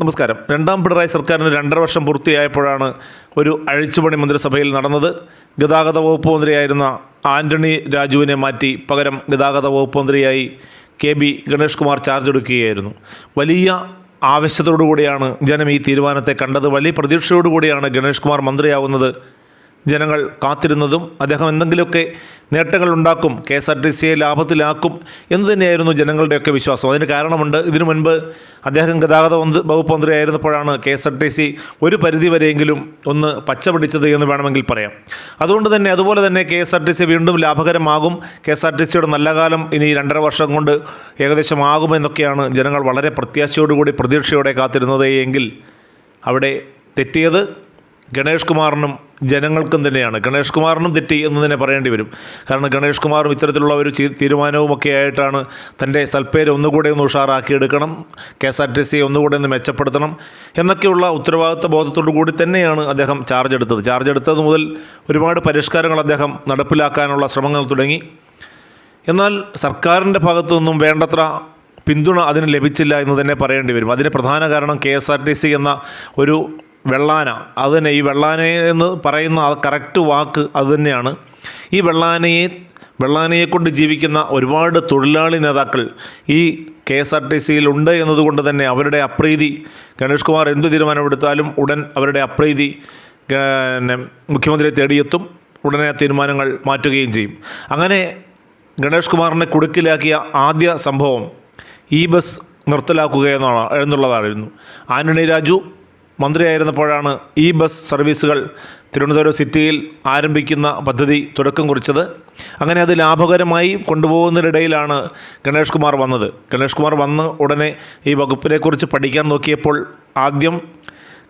നമസ്കാരം. രണ്ടാം പിണറായി സർക്കാരിന് രണ്ടര വർഷം പൂർത്തിയായപ്പോഴാണ് ഒരു അഴിച്ചുപണി മന്ത്രിസഭയിൽ നടന്നത്. ഗതാഗത വകുപ്പ് മന്ത്രിയായിരുന്ന ആന്റണി രാജുവിനെ മാറ്റി പകരം ഗതാഗത വകുപ്പ് മന്ത്രിയായി K B Ganesh Kumar charge എടുക്കുകയായിരുന്നു. വലിയ ആവശ്യത്തോടു കൂടിയാണ് ജനം ഈ തീരുമാനത്തെ കണ്ടത്. വലിയ പ്രതീക്ഷയോടുകൂടിയാണ് ഗണേഷ് കുമാർ മന്ത്രിയാവുന്നത് ജനങ്ങൾ കാത്തിരുന്നതും അദ്ദേഹം എന്തെങ്കിലുമൊക്കെ നേട്ടങ്ങൾ ഉണ്ടാക്കും കെ എസ് ആർ ടി സിയെ ലാഭത്തിലാക്കും എന്ന് തന്നെയായിരുന്നു ജനങ്ങളുടെയൊക്കെ വിശ്വാസം. അതിന് കാരണമുണ്ട്. ഇതിനു മുൻപ് അദ്ദേഹം ഗതാഗത വകുപ്പ് മന്ത്രിയായിരുന്നപ്പോഴാണ് K S R T C ഒരു പരിധി വരെയെങ്കിലും ഒന്ന് പച്ച പിടിച്ചത് എന്ന് വേണമെങ്കിൽ പറയാം. അതുകൊണ്ട് തന്നെ അതുപോലെ തന്നെ K S R T C വീണ്ടും ലാഭകരമാകും. കെ എസ് ആർ ടി സിയുടെ നല്ല കാലം ഇനി രണ്ടര വർഷം കൊണ്ട് ഏകദേശം ആകുമെന്നൊക്കെയാണ് ജനങ്ങൾ വളരെ പ്രത്യാശയോടുകൂടി പ്രതീക്ഷയോടെ കാത്തിരുന്നത് എങ്കിൽ അവിടെ തെറ്റിയത് ഗണേഷ് കുമാറിനും ജനങ്ങൾക്കും തന്നെയാണ്. ഗണേഷ് കുമാറിനും തെറ്റി എന്ന് തന്നെ പറയേണ്ടി വരും. കാരണം ഗണേഷ് കുമാറും ഇത്തരത്തിലുള്ള ഒരു തീരുമാനവുമൊക്കെ ആയിട്ടാണ് തന്റെ സൽപ്പേര് ഒന്നുകൂടെ ഒന്ന് ഉഷാറാക്കി എടുക്കണം കെ എസ് ആർ ടി സിയെ ഒന്നുകൂടെ ഒന്ന് മെച്ചപ്പെടുത്തണം എന്നൊക്കെയുള്ള ഉത്തരവാദിത്വ ബോധത്തോടു കൂടി തന്നെയാണ് അദ്ദേഹം ചാർജ് എടുത്തത്. ചാർജ് എടുത്തത് മുതൽ ഒരുപാട് പരിഷ്കാരങ്ങൾ അദ്ദേഹം നടപ്പിലാക്കാനുള്ള ശ്രമങ്ങൾ തുടങ്ങി. എന്നാൽ സർക്കാരിന്റെ ഭാഗത്തു നിന്നും വേണ്ടത്ര പിന്തുണ അതിന് ലഭിച്ചില്ല എന്ന് തന്നെ പറയേണ്ടി വരും. അതിന് പ്രധാന കാരണം K S R T C എന്ന ഒരു വെള്ളാന. അത് തന്നെ ഈ വെള്ളാന എന്ന് പറയുന്ന ആ കറക്റ്റ് വാക്ക് അത് തന്നെയാണ്. ഈ വെള്ളാനയെ വെള്ളാനയെ കൊണ്ട് ജീവിക്കുന്ന ഒരുപാട് തൊഴിലാളി നേതാക്കൾ ഈ കെ എസ് ആർ ടി സിയിൽ ഉണ്ട് എന്നതുകൊണ്ട് തന്നെ അവരുടെ അപ്രീതി ഗണേഷ് കുമാർ എന്ത് തീരുമാനമെടുത്താലും ഉടൻ അവരുടെ അപ്രീതി പിന്നെ മുഖ്യമന്ത്രിയെ തേടിയെത്തും ഉടനെ തീരുമാനങ്ങൾ മാറ്റുകയും ചെയ്യും. അങ്ങനെ ഗണേഷ് കുമാറിനെ കുടുക്കിലാക്കിയ ആദ്യ സംഭവം ഈ ബസ് നിർത്തലാക്കുക എന്നുള്ളതായിരുന്നു. ആന്റണി രാജു മന്ത്രിയായിരുന്നപ്പോഴാണ് ഈ ബസ് സർവീസുകൾ തിരുവനന്തപുരം സിറ്റിയിൽ ആരംഭിക്കുന്ന പദ്ധതി തുടക്കം കുറിച്ചത്. അങ്ങനെ അത് ലാഭകരമായി കൊണ്ടുപോകുന്നതിനിടയിലാണ് ഗണേഷ് കുമാർ വന്നത്. ഗണേഷ് കുമാർ വന്ന് ഉടനെ ഈ വകുപ്പിനെക്കുറിച്ച് പഠിക്കാൻ നോക്കിയപ്പോൾ ആദ്യം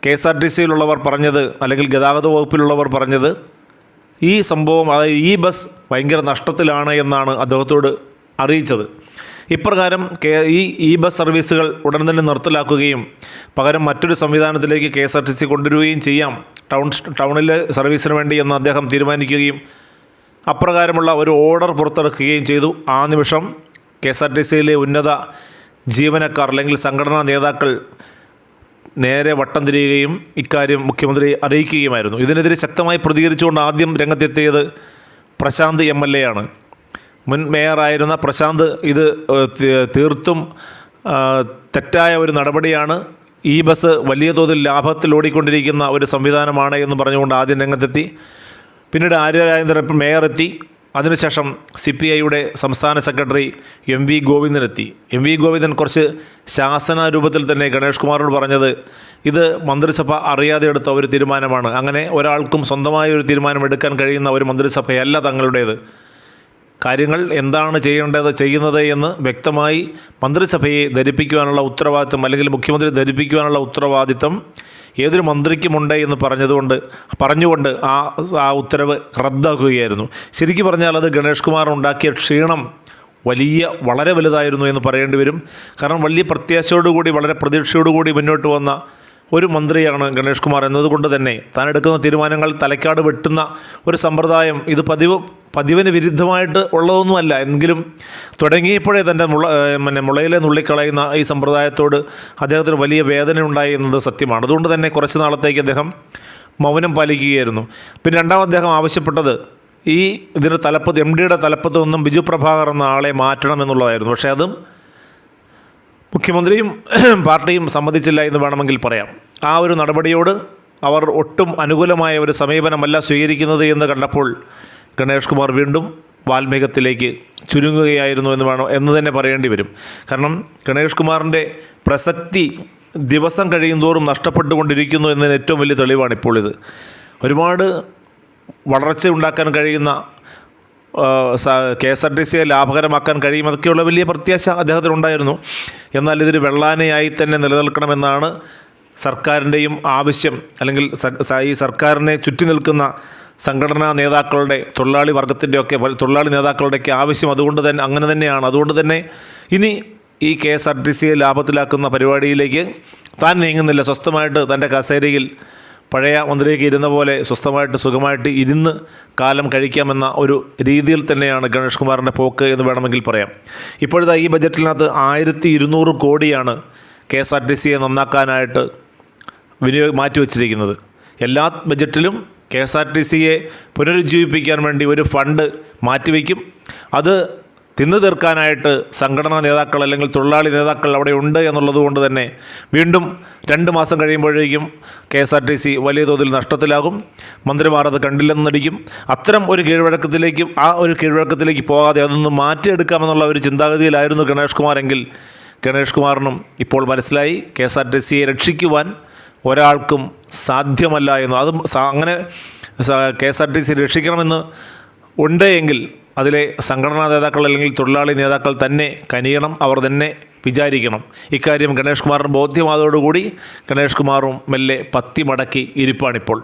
കെ എസ് ആർ ടി സിയിലുള്ളവർ പറഞ്ഞത് അല്ലെങ്കിൽ ഗതാഗത വകുപ്പിലുള്ളവർ പറഞ്ഞത് ഈ സംഭവം അതായത് ഈ ബസ് ഭയങ്കര നഷ്ടത്തിലാണ് എന്നാണ് അദ്ദേഹത്തോട് അറിയിച്ചത്. ഇപ്രകാരം ഈ ഇ ബസ് സർവീസുകൾ ഉടൻ തന്നെ നിർത്തലാക്കുകയും പകരം മറ്റൊരു സംവിധാനത്തിലേക്ക് K S R T C കൊണ്ടുവരികയും ചെയ്യാം. ടൗൺ ടൗണിലെ സർവീസിന് വേണ്ടി എന്ന് അദ്ദേഹം തീരുമാനിക്കുകയും അപ്രകാരമുള്ള ഒരു ഓർഡർ പുറത്തിറക്കുകയും ചെയ്തു. ആ നിമിഷം കെ എസ് ആർ ടി സിയിലെ ഉന്നത ജീവനക്കാർ അല്ലെങ്കിൽ സംഘടനാ നേതാക്കൾ നേരെ വട്ടം തിരിയുകയും ഇക്കാര്യം മുഖ്യമന്ത്രി അറിയിക്കുകയുമായിരുന്നു. ഇതിനെതിരെ ശക്തമായി പ്രതികരിച്ചുകൊണ്ട് ആദ്യം രംഗത്തെത്തിയത് പ്രശാന്ത് എം എൽ എ ആണ്. മുൻ മേയറായിരുന്ന പ്രശാന്ത് ഇത് തീർത്തും തെറ്റായ ഒരു നടപടിയാണ്. ഈ ബസ് വലിയ തോതിൽ ലാഭത്തിൽ ഓടിക്കൊണ്ടിരിക്കുന്ന ഒരു സംവിധാനമാണ് എന്ന് പറഞ്ഞുകൊണ്ട് ആദ്യം രംഗത്തെത്തി. പിന്നീട് ആര്യ രാജേന്ദ്രൻ മേയർ എത്തി അതിനുശേഷം സി പി ഐയുടെ സംസ്ഥാന സെക്രട്ടറി എം വി ഗോവിന്ദൻ എത്തി എം വി ഗോവിന്ദൻ കുറച്ച് ശാസന രൂപത്തിൽ തന്നെ ഗണേഷ് കുമാറിനോട് പറഞ്ഞത് ഇത് മന്ത്രിസഭ അറിയാതെ എടുത്ത ഒരു തീരുമാനമാണ്. അങ്ങനെ ഒരാൾക്കും സ്വന്തമായ ഒരു തീരുമാനം എടുക്കാൻ കഴിയുന്ന ഒരു മന്ത്രിസഭയല്ല തങ്ങളുടേത്. കാര്യങ്ങൾ എന്താണ് ചെയ്യേണ്ടത് ചെയ്യുന്നത് എന്ന് വ്യക്തമായി മന്ത്രിസഭയെ ധരിപ്പിക്കുവാനുള്ള ഉത്തരവാദിത്തം അല്ലെങ്കിൽ മുഖ്യമന്ത്രി ധരിപ്പിക്കുവാനുള്ള ഉത്തരവാദിത്തം ഏതൊരു മന്ത്രിക്കുമുണ്ട് എന്ന് പറഞ്ഞതുകൊണ്ട് പറഞ്ഞുകൊണ്ട് ആ ആ ഉത്തരവ് റദ്ദാക്കുകയായിരുന്നു. ശരിക്കും പറഞ്ഞാൽ അത് ഗണേഷ് കുമാർ ഉണ്ടാക്കിയ ക്ഷീണം വലിയ വളരെ വലുതായിരുന്നു എന്ന് പറയേണ്ടി വരും. കാരണം വലിയ പ്രത്യാശയോടുകൂടി വളരെ പ്രതീക്ഷയോടുകൂടി മുന്നോട്ട് വന്ന ഒരു മന്ത്രിയാണ് ഗണേഷ് കുമാർ എന്നതുകൊണ്ട് തന്നെ താൻ എടുക്കുന്ന തീരുമാനങ്ങൾ തലക്കാട് വെട്ടുന്ന ഒരു സമ്പ്രദായം. ഇത് പതിവ് പതിവിന് വിരുദ്ധമായിട്ട് ഉള്ളതൊന്നുമല്ല. എങ്കിലും തുടങ്ങിയപ്പോഴേ തന്റെ മുള പിന്നെ മുളയിലെ നുള്ളിക്കളയുന്ന ഈ സമ്പ്രദായത്തോട് അദ്ദേഹത്തിന് വലിയ വേദന ഉണ്ടായി എന്നത് സത്യമാണ്. അതുകൊണ്ട് തന്നെ കുറച്ച് നാളത്തേക്ക് അദ്ദേഹം മൗനം പാലിക്കുകയായിരുന്നു. പിന്നെ രണ്ടാം അദ്ദേഹം ആവശ്യപ്പെട്ടത് ഈ ഇതിന്റെ തലപ്പത്ത് എം ഡിയുടെ തലപ്പത്ത് നിന്നും ബിജു പ്രഭാകർ എന്ന ആളെ മാറ്റണം എന്നുള്ളതായിരുന്നു. പക്ഷേ അതും മുഖ്യമന്ത്രിയും പാർട്ടിയും സമ്മതിച്ചില്ല എന്ന് വേണമെങ്കിൽ പറയാം. ആ ഒരു നടപടിയോട് അവർ ഒട്ടും അനുകൂലമായ ഒരു സമീപനമല്ല സ്വീകരിക്കുന്നത് എന്ന് കണ്ടപ്പോൾ ഗണേഷ് കുമാർ വീണ്ടും വാൽമീകത്തിലേക്ക് ചുരുങ്ങുകയായിരുന്നു എന്ന് വേണം എന്ന് തന്നെ പറയേണ്ടി വരും. കാരണം ഗണേഷ് കുമാറിന്റെ പ്രസക്തി ദിവസം കഴിയുന്തോറും നഷ്ടപ്പെട്ടുകൊണ്ടിരിക്കുന്നു എന്നതിന് ഏറ്റവും വലിയ തെളിവാണ് ഇപ്പോൾ ഇത്. ഒരുപാട് വളർച്ച ഉണ്ടാക്കാൻ കഴിയുന്ന കെ എസ് ആർ ടി സിയെ ലാഭകരമാക്കാൻ കഴിയുമതൊക്കെയുള്ള വലിയ പ്രത്യാശ അദ്ദേഹത്തിനുണ്ടായിരുന്നു. എന്നാൽ ഇതൊരു വെള്ളാനയായി തന്നെ നിലനിൽക്കണമെന്നാണ് സർക്കാരിന്റെയും ആവശ്യം. അല്ലെങ്കിൽ ഈ സർക്കാരിനെ ചുറ്റി നിൽക്കുന്ന സംഘടനാ നേതാക്കളുടെ തൊഴിലാളി വർഗത്തിന്റെയൊക്കെ തൊഴിലാളി നേതാക്കളുടെയൊക്കെ ആവശ്യം അതുകൊണ്ട് തന്നെ അങ്ങനെ തന്നെയാണ്. അതുകൊണ്ട് തന്നെ ഇനി ഈ കെ എസ് ആർ ടി സിയെ ലാഭത്തിലാക്കുന്ന പരിപാടിയിലേക്ക് താൻ നീങ്ങുന്നില്ല. സ്വസ്ഥമായിട്ട് തന്റെ കസേരയിൽ പഴയ മന്ത്രിയൊക്കെ ഇരുന്ന പോലെ സ്വസ്ഥമായിട്ട് സുഖമായിട്ട് ഇരുന്ന് കാലം കഴിക്കാമെന്ന ഒരു രീതിയിൽ തന്നെയാണ് ഗണേഷ് കുമാറിന്റെ പോക്ക് എന്ന് വേണമെങ്കിൽ പറയാം. ഇപ്പോഴത്തെ ഈ ബജറ്റിനകത്ത് ആയിരത്തി ഇരുന്നൂറ് കോടിയാണ് കെ എസ് ആർ ടി സിയെ നന്നാക്കാനായിട്ട് വിനിയോഗ മാറ്റിവെച്ചിരിക്കുന്നത്. എല്ലാ ബജറ്റിലും കെ എസ് ആർ ടി സിയെ പുനരുജ്ജീവിപ്പിക്കാൻ വേണ്ടി ഒരു ഫണ്ട് മാറ്റിവെക്കും. അത് തിന്നു തീർക്കാനായിട്ട് സംഘടനാ നേതാക്കൾ അല്ലെങ്കിൽ തൊഴിലാളി നേതാക്കൾ അവിടെ ഉണ്ട് എന്നുള്ളത് കൊണ്ട് തന്നെ വീണ്ടും രണ്ട് മാസം കഴിയുമ്പോഴേക്കും K S R T C വലിയ തോതിൽ നഷ്ടത്തിലാകും. മന്ത്രിമാർ അത് കണ്ടില്ലെന്ന് നടിക്കും. അത്തരം ഒരു കീഴ്വഴക്കത്തിലേക്ക് ആ ഒരു കീഴ്വഴക്കത്തിലേക്ക് പോകാതെ അതൊന്ന് മാറ്റിയെടുക്കാമെന്നുള്ള ഒരു ചിന്താഗതിയിലായിരുന്നു ഗണേഷ് കുമാറെങ്കിൽ ഗണേഷ് കുമാറിനും ഇപ്പോൾ മനസ്സിലായി കെ എസ് ആർ ടി സിയെ രക്ഷിക്കുവാൻ ഒരാൾക്കും സാധ്യമല്ല എന്ന്. അതും അങ്ങനെ K S R T C രക്ഷിക്കണമെന്ന് ഉണ്ട് എങ്കിൽ അതിലെ സംഘടനാ നേതാക്കൾ അല്ലെങ്കിൽ തൊഴിലാളി നേതാക്കൾ തന്നെ കനിയണം അവർ തന്നെ വിചാരിക്കണം. ഇക്കാര്യം ഗണേഷ് കുമാറിന് ബോധ്യമായതോടുകൂടി ഗണേഷ് കുമാറും മെല്ലെ പത്തി മടക്കി ഇരിപ്പാണിപ്പോൾ.